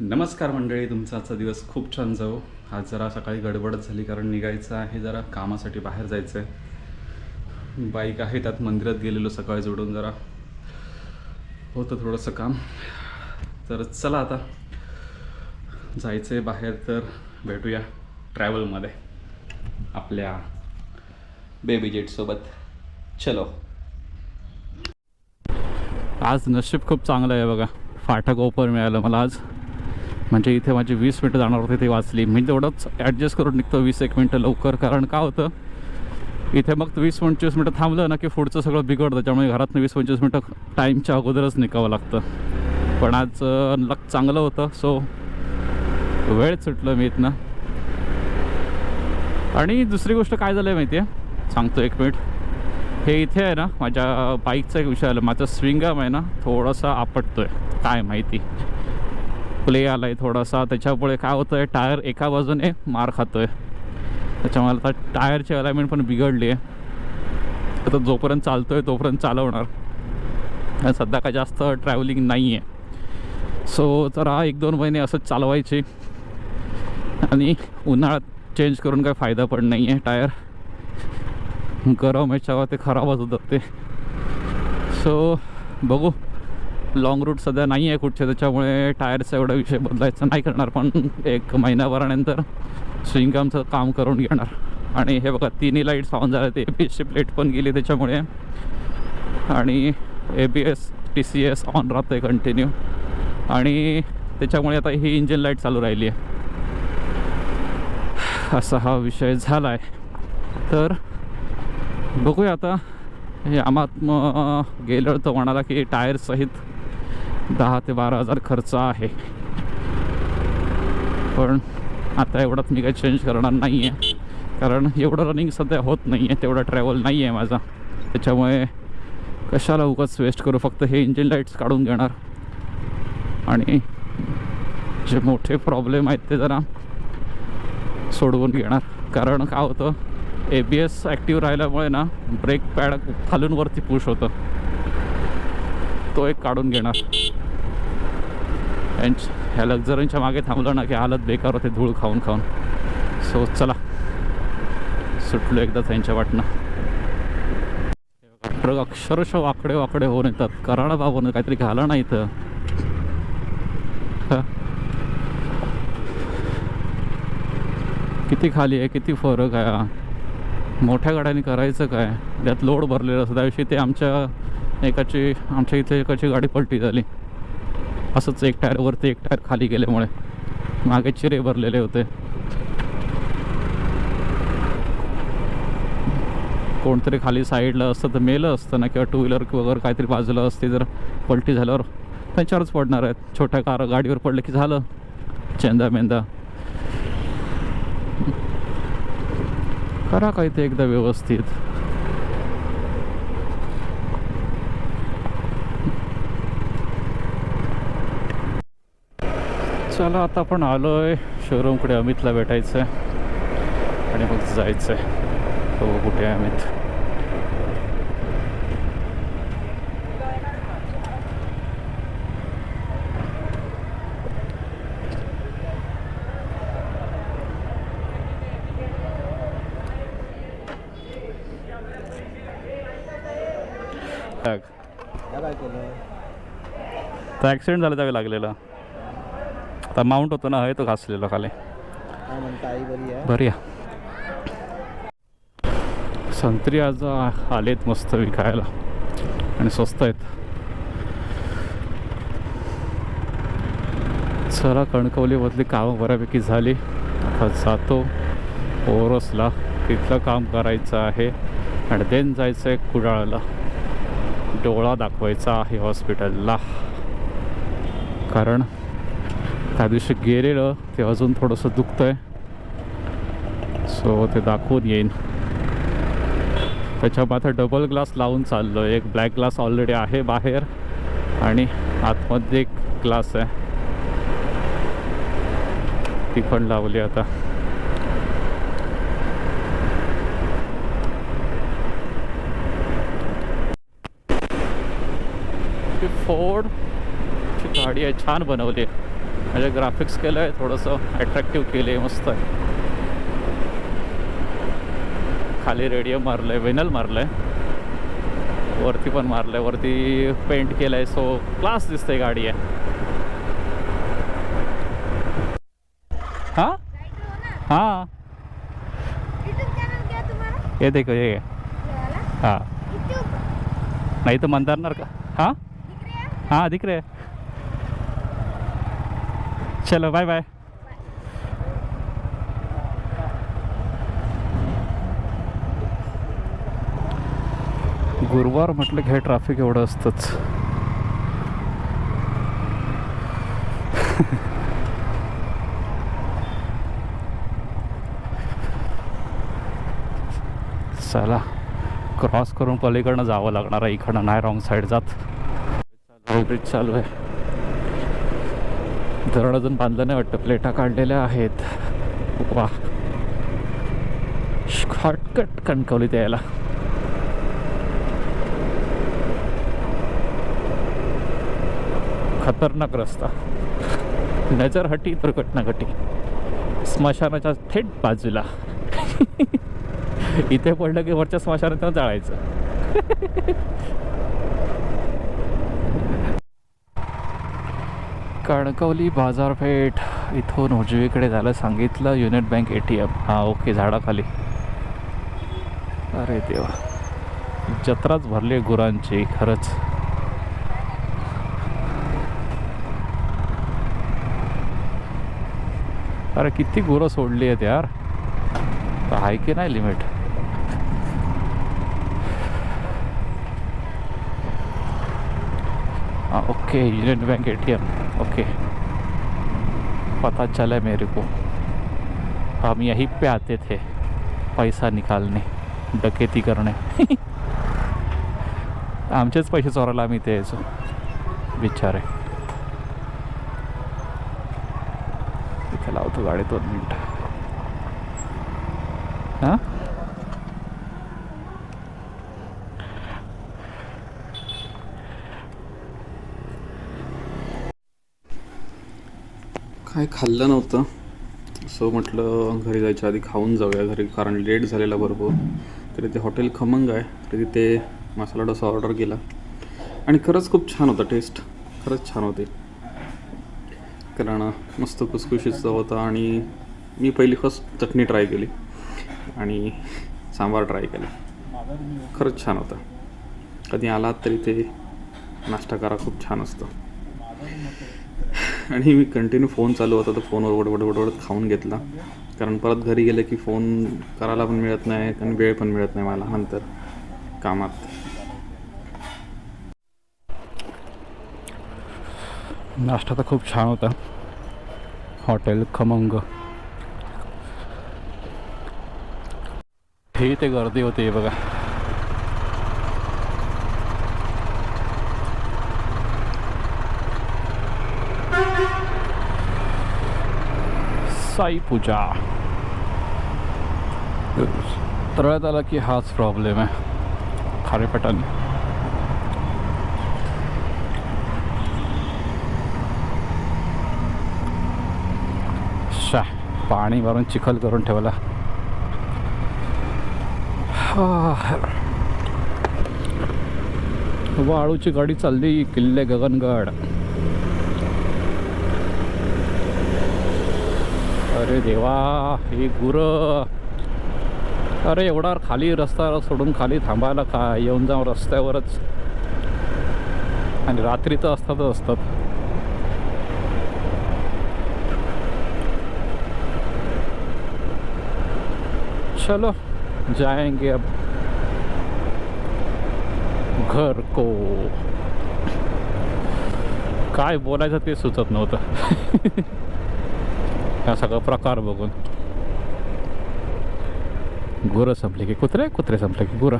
नमस्कार मंडळी तुमचा आजचा दिवस खूप छान जाऊ आज जरा सकाळी गडबडच झाली कारण निघायचं आहे जरा कामासाठी बाहेर जायचं आहे बाईक आहे त्यात मंदिरात गेलेलो सकाळी जोडून जरा. होतं थोडंसं काम. तर चला आता. जायचं आहे बाहेर तर भेटूया ट्रॅव्हलमध्ये आपल्या बेबी जेटसोबत चलो. आज नशीब खूप चांगलं आहे बघा. फाटक ओपर मिळालं मला आज. म्हणजे इथे माझी वीस मिनटं जाणार होते ते वाचली. मी तेवढंच ॲडजस्ट करून निघतो वीस एक मिनटं लवकर कारण का होतं? इथे मग वीस पंचवीस मिनटं थांबलं ना की पुढचं सगळं बिघडतं. त्यामुळे घरातनं वीस पंचवीस मिनटं टाईमच्या अगोदरच निघावं लागतं. पण आज लक चांगलं होतं सो वेळ सुटलं मी इथनं. आणि दुसरी गोष्ट काय झालं आहे माहिती आहे सांगतो एक मिनिट. हे इथे आहे ना माझ्या बाईकचा एक विषय आला. माझा स्विंगम आहे ना थोडासा आपटतो आहे काय माहिती? प्ले आला आहे थोडासा. त्याच्यामुळे काय होतं आहे टायर एका बाजूने मार खातो आहे त्याच्यामुळे आता टायरची अलाइनमेंट पण बिघडली आहे. आता जोपर्यंत चालतो आहे तोपर्यंत चालवणार. सध्या काय जास्त ट्रॅव्हलिंग नाही आहे सो जरा एक दोन महिने असंच चालवायचे. आणि उन्हाळ्यात चेंज करून काय फायदा पण नाही आहे टायर. गरम याच्यावर ते खराबच होतात ते सो बघू. लॉंग रूट सध्या नाही आहे कुठचे त्याच्यामुळे टायरचा एवढा विषय बदलायचा नाही करणार पण एक महिनाभरानंतर स्विंगमचं काम करून घेणार. आणि हे बघा तिन्ही लाईट्स ऑन झाल्या ते ए बी एसची प्लेट पण गेली त्याच्यामुळे. आणि A B S T C S on राहतं आहे कंटिन्यू आणि त्याच्यामुळे आता ही इंजिन लाइट चालू राहिली आहे. असा हा विषय झाला आहे तर बघूया आता हे आम्हात गेलं तर म्हणाला की टायरसहित दहा ते बारा हजार खर्च आहे. पण आता एवढाच मी काही चेंज करणार नाही आहे कारण एवढं रनिंग सध्या होत नाही आहे तेवढा ट्रॅव्हल नाही आहे माझा. त्याच्यामुळे कशाला उगाच वेस्ट करू? फक्त हे इंजिन लाईट्स काढून घेणार. आणि जे मोठे प्रॉब्लेम आहेत ते जरा सोडवून घेणार. कारण काय होतं ए बी एस ॲक्टिव्ह राहिल्यामुळे ना ब्रेक पॅड खालून वरती पुश होतं. तो एक काढून घेणार. यांच ह्या लक्झरींच्या मागे थांबलं ना की हालत बेकार होते धूळ खाऊन खाऊन. सो चला. सुटलो एकदा त्यांच्या वाटणं. ट्रक अक्षरशः वाकडे वाकडे होऊन येतात. कराडा बाबून काहीतरी घाला नाही इथं. किती खाली आहे किती फरक आहे मोठ्या गाड्यांनी करायचं काय? त्यात लोड भरलेलं असतं. त्याविषयी ते आमच्या एकाची आमच्या इथे एकाची गाडी पलटी झाली. असंच एक टायर वरती एक टायर खाली गेल्यामुळे मागे चिरे भरलेले होते. कोणतरी खाली साईडला असतं तर मेलं असतं ना किंवा टू व्हीलर वगैरे काहीतरी बाजूला असते जर पलटी झाल्यावर त्यांच्यावरच पडणार आहेत. छोट्या कार गाडीवर पडलं की झालं. चेंदा मेंदा. करा काही ते एकदा व्यवस्थित. चला आता आपण आलो आहे शोरूमकडे अमितला भेटायचं आहे आणि मग जायचं आहे हो कुठे आहे अमित? ॲक्सिडेंट झाला त्यावेळी लागलेला. आता माउंट होतो ना आहे तो घासलेला खाली. बरी संत्री आज आलेत मस्त विकायला. आणि स्वस्त आहेत. चला कणकवलीमधली कामं बऱ्यापैकी झाली. आता जातो. ओरसला तिथलं काम करायचं आहे. आणि देन जायचं आहे कुडाळला. डोळा दाखवायचा आहे हॉस्पिटलला कारण त्या दिवशी गेलेलं ते अजून थोडंसं दुखतं आहे सो ते दाखवून येईन. त्याच्या माथा डबल ग्लास लावून चाललो आहे एक ब्लॅक ग्लास ऑलरेडी आहे बाहेर आणि आतमध्ये एक ग्लास आहे. ती पण लावली आता. फोर्ड गाडी आहे छान बनवली. आहे म्हणजे ग्राफिक्स केलं आहे थोडंसं अट्रॅक्टिव्ह केलं आहे मस्त आहे. खाली रेडियम मारलं आहे वेनल मारलं आहे वरती पण मारलं आहे वरती पेंट केलं आहे सो क्लास दिसते गाडी आहे. हां? हां. है देखो वाला हाँ. यूट्यूब नहीं तो मंदारनर का? हाँ? हैं हाँ दिख रहे हैं चलो बाय बाय गुरुवार म्हटलं की हे ट्रॅफिक एवढं असतंच. चला क्रॉस करून पलीकडनं जावं लागणार आहे इकडनं. नाही रॉंग साईड जात. ब्रिज चालू आहे. धरण अजून बांधलं नाही वाटतं. प्लेटा काढलेल्या आहेत. वा. शॉर्टकट कणकवली त्याला खतरनाक रस्ता. नजरहटी दुर्घटना घटी स्मशानाच्या थेट बाजूला. इथे पडलं की वरच्या स्मशानात जाळायचं. कणकवली बाजारपेठ इथून उजवीकडे झालं सांगितलं unit bank A T M. हां ओके झाडाखाली. अरे देवा. जत्राच भरली आहे गुरांची खरंच. अरे किती गुरं सोडली आहेत यार. आहे की नाही लिमिट? हाँ okay union bank ATM okay पता चला मेरे को। हम यहीं पे आते थे पैसा निकालने डकेती करणे आमचेच पैसे चोरायला आम्ही ते यायचो बिचारे। इथे लावतो गाडी दोन मिनटं। काय खाल्लं नव्हतं. सो म्हटलं घरी जायच्या आधी खाऊन जाऊया. घरी कारण लेट झालेला भरपूर. तरी ते हॉटेल खमंग आहे. तरी तिथे मसाला डोसा ऑर्डर केला. आणि खरंच खूप छान होता टेस्ट खरंच छान होते. कारण मस्त खुसखुशीत चव होता आणि मी पहिली फर्स्ट चटणी ट्राय केली. आणि सांबार ट्राय केला. खरंच छान होता. कधी आलात तरी ते नाश्ता करा. खूप छान असतं. आणि मी कंटिन्यू फोन चालू होता तर फोनवर वडवड वडवड खाऊन घेतला. कारण परत घरी गेलं की फोन करायला पण मिळत नाही आणि वेळ पण मिळत नाही मला नंतर कामात. नाश्ता तर खूप छान होता. हॉटेल खमंग. हे ते गर्दी होते बघा. साई पूजा. तळ्यात आला की हाच प्रॉब्लेम आहे. खारेपटाने शा पाणी भरून चिखल करून ठेवला. वाळूची गाडी चालली किल्ले गगनगड. अरे देवा हे गुर. अरे एवढा खाली रस्ता सोडून खाली थांबायला का येऊन जाऊन रस्त्यावरच. आणि रात्री तर असतातच असतात. चलो जाएंगे अब घर को. काय बोलायचं ते सुचत नव्हतं. हा सगळा प्रकार बघून. गुरं संपले की कुत्रे कुत्रे संपले की गुरं.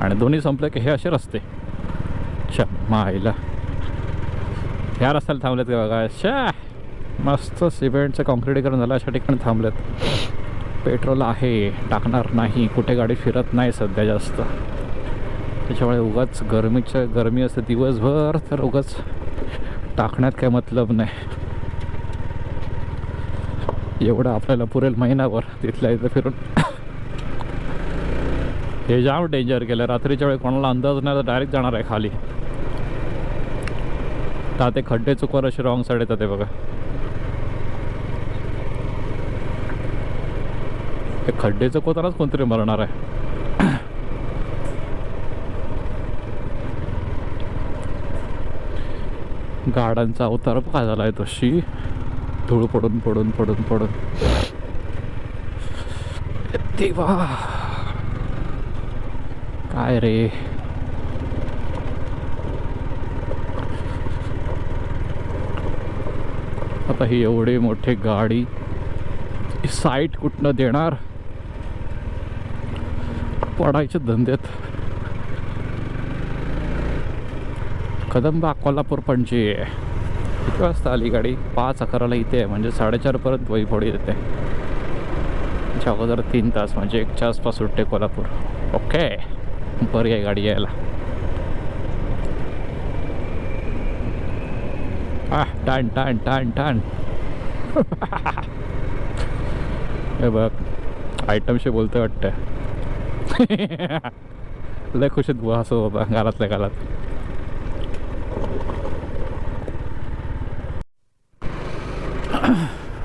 आणि दोन्ही संपले की हे असे रस्ते. अच्छा मायला. ह्या रस्त्याला थांबलेत का बघा? शा मस्त सिमेंटचं कॉन्क्रिटीकरण झालं अशा ठिकाणी थांबलेत. पेट्रोल आहे टाकणार नाही कुठे गाडी फिरत नाही सध्या जास्त. त्याच्यामुळे उगाच गरमीच्या गरमी असते दिवसभर तर उगाच टाकण्यात काय मतलब नाही. एवढं आपल्याला पुरेल महिनाभर तिथल्या इथं फिरून. हे जाम डेंजर केलं. रात्रीच्या वेळी कोणाला अंदाज नाही तर डायरेक्ट जाणार आहे खाली. का ते खड्डे चुकवर असे रॉंग साईड येतात ते बघा. ते खड्डे चुकवतानाच कोणतरी मरणार आहे. गार्डनचा अवतार काय झाला आहे तशी. धूळ पडून पडून पडून पडून. देवा. काय रे? आता ही एवढी मोठी गाडी साईट कुठनं देणार? पडायचे धंद्यात कदंबा कोल्हापूर पणजी. किती वाजता आली गाडी? पाच अकराला इथे आहे. म्हणजे साडेचार परत वैभोडी येते. त्याच्या अगोदर तीन तास म्हणजे एकच्या आसपास सुटते कोल्हापूर. ओके. बरी आहे गाडी यायला. आ टाण टाण टाण टाण. हे बघ आयटमशी बोलतोय वाटतं. लय खुशीत बुवा हसत होता घरातल्या घरात.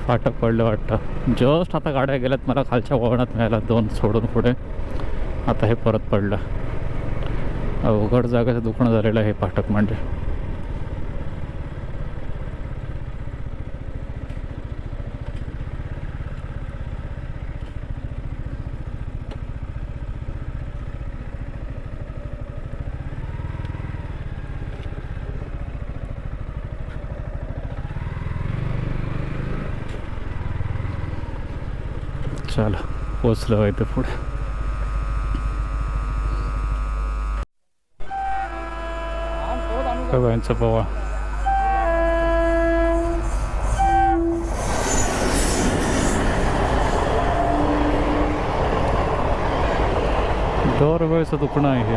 फाटक पडलं वाटतं. जस्ट आता गाड्या गेल्यात मला खालच्या वळणात मिळाल्या दोन सोडून पुढे. आता हे परत पडलं. अवघड जागेचं दुखणं झालेलं आहे हे फाटक म्हणजे. चला पोचलं आहे ते पुढे बघा. पवा पोवा दर वेळेचं दुखणं आहे हे.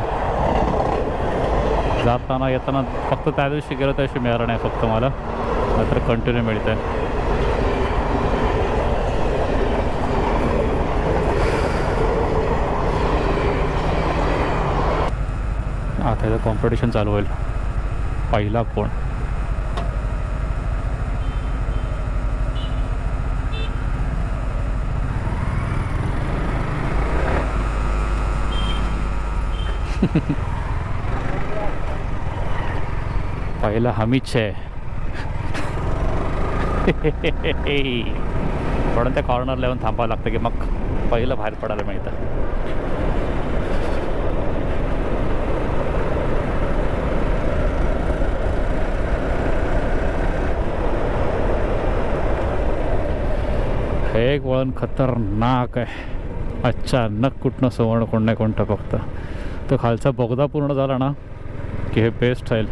जाताना येताना फक्त त्या दिवशी गेलं त्याशी मिळालं नाही फक्त मला. नाहीतर कंटिन्यू मिळतं आता याचं कॉम्पिटिशन चालू होईल. पहिला कोण? पहिला हमीच आहे पण त्या कॉर्नरला येऊन थांबावं लागतं की मग पहिलं बाहेर पडायला मिळतं. हे एक वळण खतरनाक आहे अचानक कुठनं सवर्ण कोण नाही कोणतं फक्त तो खालचा बोगदा पूर्ण झाला ना की हे बेस्ट राहील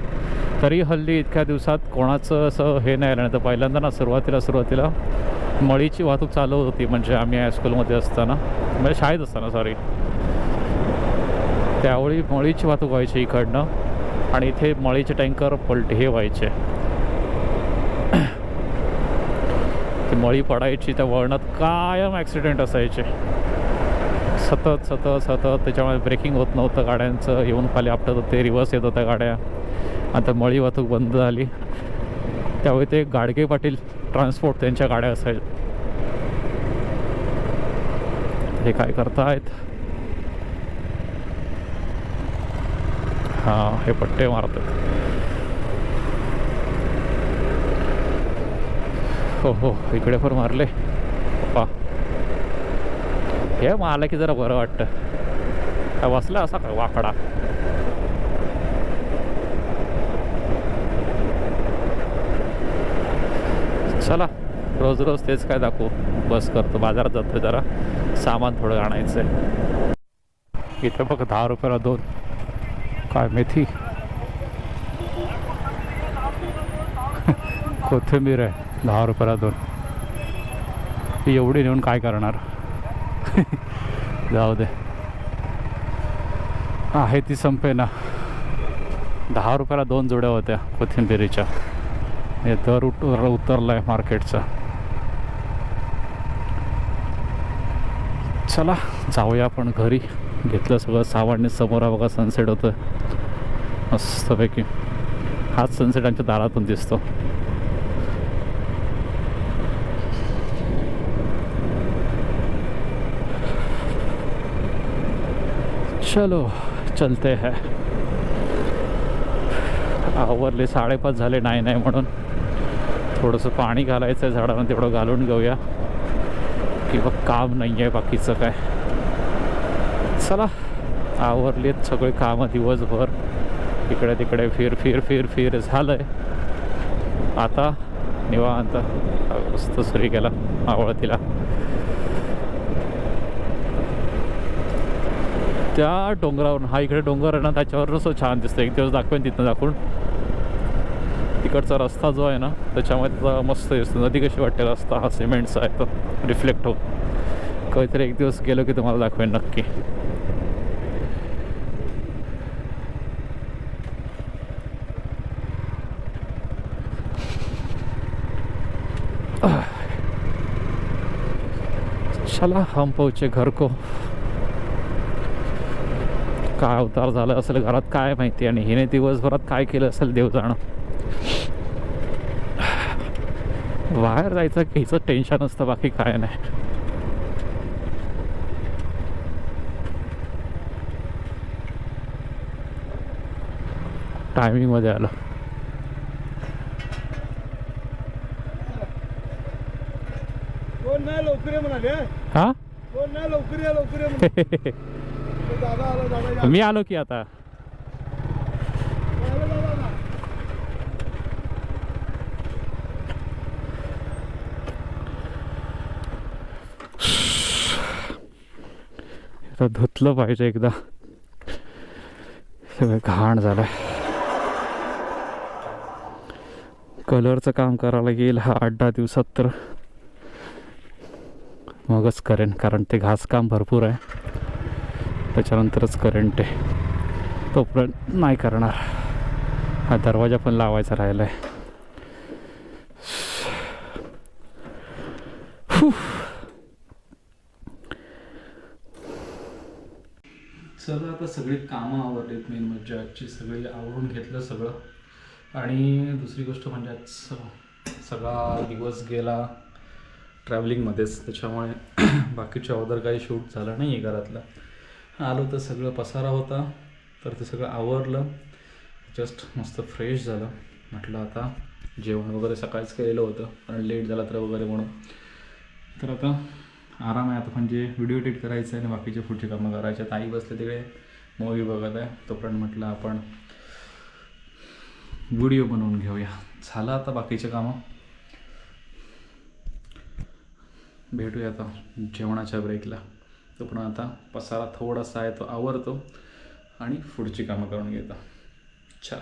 तरी हल्ली इतक्या दिवसात कोणाचं असं हे नाही आलं नाही तर पहिल्यांदा ना सुरुवातीला सुरुवातीला मळीची वाहतूक चालू होती म्हणजे आम्ही हायस्कूलमध्ये असताना म्हणजे शाळेत असताना सॉरी त्यावेळी मळीची वाहतूक व्हायची इकडनं आणि इथे मळीचे टँकर पलट हे व्हायचे ती मळी पडायची त्या वळणात कायम ॲक्सिडेंट असायचे. सतत सतत सतत त्याच्यामुळे ब्रेकिंग होत नव्हतं गाड्यांचं. येऊन खाली आपटत होते रिव्हर्स येत होत्या गाड्या. आता मळी वाहतूक बंद झाली. त्यावेळी ते गाडगे पाटील ट्रान्सपोर्ट त्यांच्या गाड्या असायच्या. हे काय करतायत? हां हे पट्टे मारतात. हो हो. इकडे पण मारले. पप्पा. हे मारलं की जरा बरं वाटतं. काय बसला असा का वाकडा? चला रोज रोज तेच काय दाखवू. बस करतो. बाजारात जातो जरा. सामान थोडं आणायचं आहे इथं बघ दहा रुपयाला दोन. काय मेथी? कोथिंबीर आहे. दहा रुपयाला दोन ती एवढी नेऊन काय करणार? जाऊ दे. आहे ती संपे ना. दहा रुपयाला दोन जोड्या होत्या कोथिंबिरीच्या. हे दर उत उतरला आहे मार्केटचा. चला जाऊया आपण घरी. घेतलं सगळं सावडने समोर बघा सनसेट होतं मस्तपैकी. हाच सनसेट आमच्या दारातून दिसतो. चलो चलते है. आवरले साडेपाच झाले नाही नाही म्हणून. थोडंसं पाणी घालायचं आहे झाडांना तेवढं घालून घेऊया. किंवा काम नाही आहे बाकीचं काय. चला आवरलेत सगळे कामं दिवसभर. इकडे तिकडे फिर फिर फिर फिर झालं आहे आता निवांत मस्त सुरी गेला आवळतीला. त्या डोंगरावरून हा इकडे डोंगर आहे ना त्याच्यावर असं छान दिसतं एक दिवस दाखवेन तिथनं दाखवून. तिकडचा रस्ता जो आहे ना त्याच्यामध्ये त्याचा मस्त दिसतो नदी कशी वाटते रस्ता हा सिमेंटचा आहे तो रिफ्लेक्ट हो काहीतरी एक दिवस गेलो की तुम्हाला दाखवेन नक्की. चला हम पोहोचे घर को. काय अवतार झाला असेल घरात काय माहिती आणि हिने दिवसभरात काय केलं असेल देव जाणं. बाहेर जायचं हिचं टेन्शन असतं बाकी काय नाही. टायमिंगमध्ये आलं. कोण नाही लवकर म्हणाले हा? कोण नाही लवकर या लवकर मी आलो की आता. धुतलं पाहिजे एकदा. सगळं घाण झालं कलरचं काम करायला येईल हा आठ दहा दिवसात तर. मगच करेन कारण ते घासकाम भरपूर आहे. त्याच्यानंतरच करंट आहे. तोपर्यंत नाही करणार. हा दरवाजा पण लावायचा राहिला आहे चला आता सगळी कामं आवरलीत मेन म्हणजे आजची सगळी आवरून घेतलं सगळं. आणि दुसरी गोष्ट म्हणजे आज सगळा दिवस गेला ट्रॅव्हलिंगमध्येच त्याच्यामुळे बाकीच्या अगोदर काही शूट झालं नाही आहे घरातलं. आलो तर सगळं पसारा होता तर ते सगळं आवरलं. जस्ट मस्त फ्रेश झालं. म्हटलं आता जेवण वगैरे सकाळीच केलेलं होतं कारण लेट झाला तर वगैरे म्हणून. तर आता आराम आहे आता म्हणजे व्हिडिओ एडिट करायचं आहे आणि बाकीचे पुढचे कामं करायचे आहेत. आई बसले तिकडे मूवी बघत आहे. तोपर्यंत म्हटलं आपण व्हिडिओ बनवून घेऊया. झालं आता बाकीचे कामं. भेटूया आता जेवणाच्या ब्रेकला तो पण आता पसारा थोडासा आहे तो आवरतो आणि पुढची कामं करून घेतो. अच्छा